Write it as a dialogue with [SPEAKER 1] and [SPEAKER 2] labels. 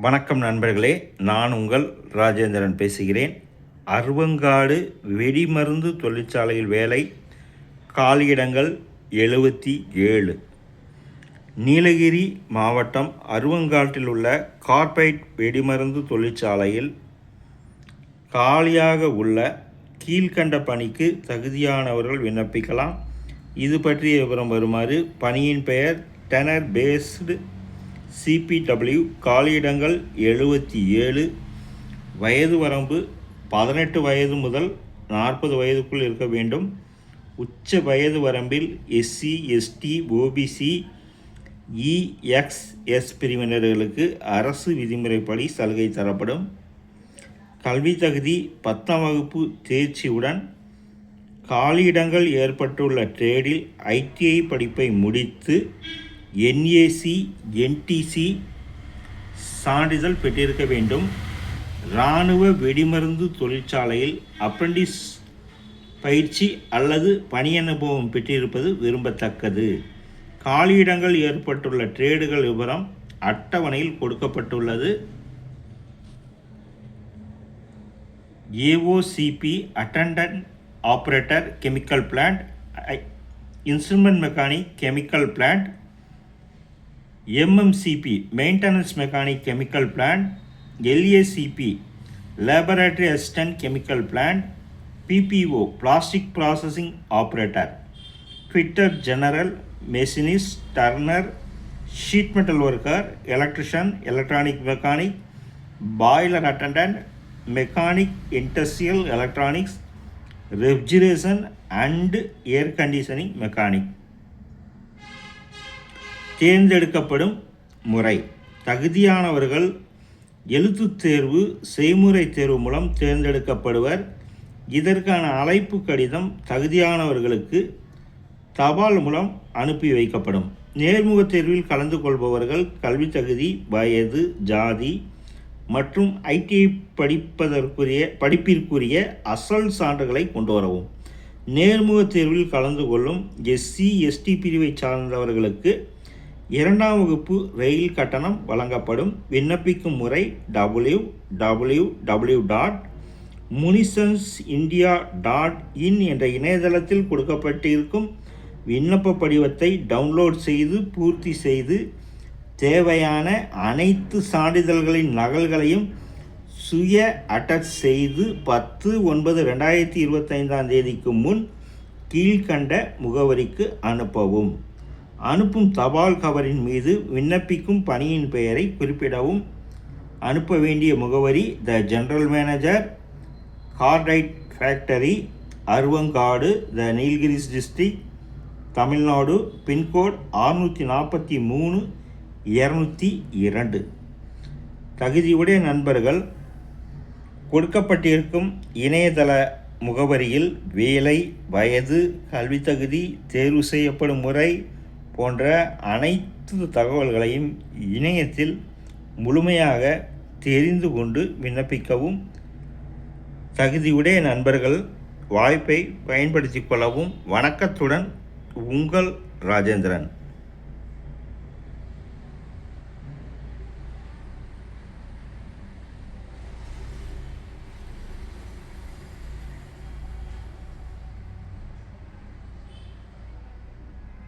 [SPEAKER 1] வணக்கம் நண்பர்களே நான் உங்கள் ராஜேந்திரன் பேசுகிறேன். அருவங்காடு வெடிமருந்து தொழிற்சாலையில் வேலை காலியிடங்கள் எழுபத்தி ஏழு. நீலகிரி மாவட்டம் அருவங்காட்டில் உள்ள கார்பைட் வெடிமருந்து தொழிற்சாலையில் காலியாக உள்ள கீழ்கண்ட பணிக்கு தகுதியானவர்கள் விண்ணப்பிக்கலாம். இது பற்றிய விவரம் வருமாறு பணியின் பெயர் டெனர் பேஸ்டு சிபிடபிள்யூ காலியிடங்கள் எழுபத்தி ஏழு வயது வரம்பு பதினெட்டு வயது முதல் நாற்பது வயதுக்குள் இருக்க வேண்டும். உச்ச வயது வரம்பில் எஸ்சி எஸ்டி ஓபிசி இஎக்ஸ்எஸ் பிரிவினர்களுக்கு அரசு விதிமுறைப்படி சலுகை தரப்படும். கல்வி தகுதி பத்தாம் வகுப்பு தேர்ச்சியுடன் காலியிடங்கள் ஏற்பட்டுள்ள ட்ரேடில் ஐடிஐ படிப்பை முடித்து என்ஏசி என்டிசி சான்றிதழ் பெற்றிருக்க வேண்டும். இராணுவ வெடிமருந்து தொழிற்சாலையில் அப்ரண்டிஸ் பயிற்சி அல்லது பணி அனுபவம் பெற்றிருப்பது விரும்பத்தக்கது. காலியிடங்கள் ஏற்பட்டுள்ள ட்ரேடுகள் விவரம் அட்டவணையில் கொடுக்கப்பட்டுள்ளது. AOCP attendant operator chemical plant instrument mechanic chemical plant MMCP Maintenance Mechanic Chemical Plant, LACP Laboratory Assistant Chemical Plant, PPO Plastic Processing Operator, Fitter General, Machinist, Turner, Sheet Metal Worker, Electrician, Electronic Mechanic, Boiler Attendant, Mechanic, Industrial Electronics, Refrigeration and Air Conditioning Mechanic. தேர்ந்தெடுக்கப்படும் முறை. தகுதியானவர்கள் எழுத்துத் தேர்வு செய்முறை தேர்வு மூலம் தேர்ந்தெடுக்கப்படுவர். இதற்கான அழைப்பு கடிதம் தகுதியானவர்களுக்கு தபால் மூலம் அனுப்பி வைக்கப்படும். நேர்முக தேர்வில் கலந்து கொள்பவர்கள் கல்வி தகுதி வயது ஜாதி மற்றும் ஐடிஐ படிப்பதற்குரிய படிப்பிற்குரிய அசல் சான்றுகளை கொண்டு வரவும். நேர்முகத் தேர்வில் கலந்து கொள்ளும் எஸ்சி எஸ்டி பிரிவை சார்ந்தவர்களுக்கு இரண்டாம் வகுப்பு ரயில் கட்டணம் வழங்கப்படும். விண்ணப்பிக்கும் முறை W W W dot munitions India dot in என்ற இணையதளத்தில் கொடுக்கப்பட்டிருக்கும். விண்ணப்ப படிவத்தை டவுன்லோட் செய்து பூர்த்தி செய்து தேவையான அனைத்து சான்றிதழ்களின் நகல்களையும் சுய அட்டச் செய்து பத்து ஒன்பது ரெண்டாயிரத்தி இருபத்தைந்தாம் தேதிக்கு முன் கீழ்கண்ட முகவரிக்கு அனுப்பவும். அனுப்பும் தபால் கவரின் மீது விண்ணப்பிக்கும் பணியின் பெயரை குறிப்பிடவும். அனுப்ப வேண்டிய முகவரி the general manager cordite factory Aruvankadu the Nilgiris district Tamil Nadu pin code ஆறுநூற்றி நாற்பத்தி மூணு இரநூத்தி இரண்டு. தகுதியுடைய நண்பர்கள் கொடுக்கப்பட்டிருக்கும் இணையதள முகவரியில் வேலை வயது கல்வி தகுதி தேர்வு செய்யப்படும் முறை போன்ற அனைத்து தகவல்களையும் இணையத்தில் முழுமையாக தெரிந்து கொண்டு விண்ணப்பிக்கவும். தகுதியுடைய நண்பர்கள் வாய்ப்பை பயன்படுத்திக் கொள்ளவும். வணக்கத்துடன் உங்கள் ராஜேந்திரன்.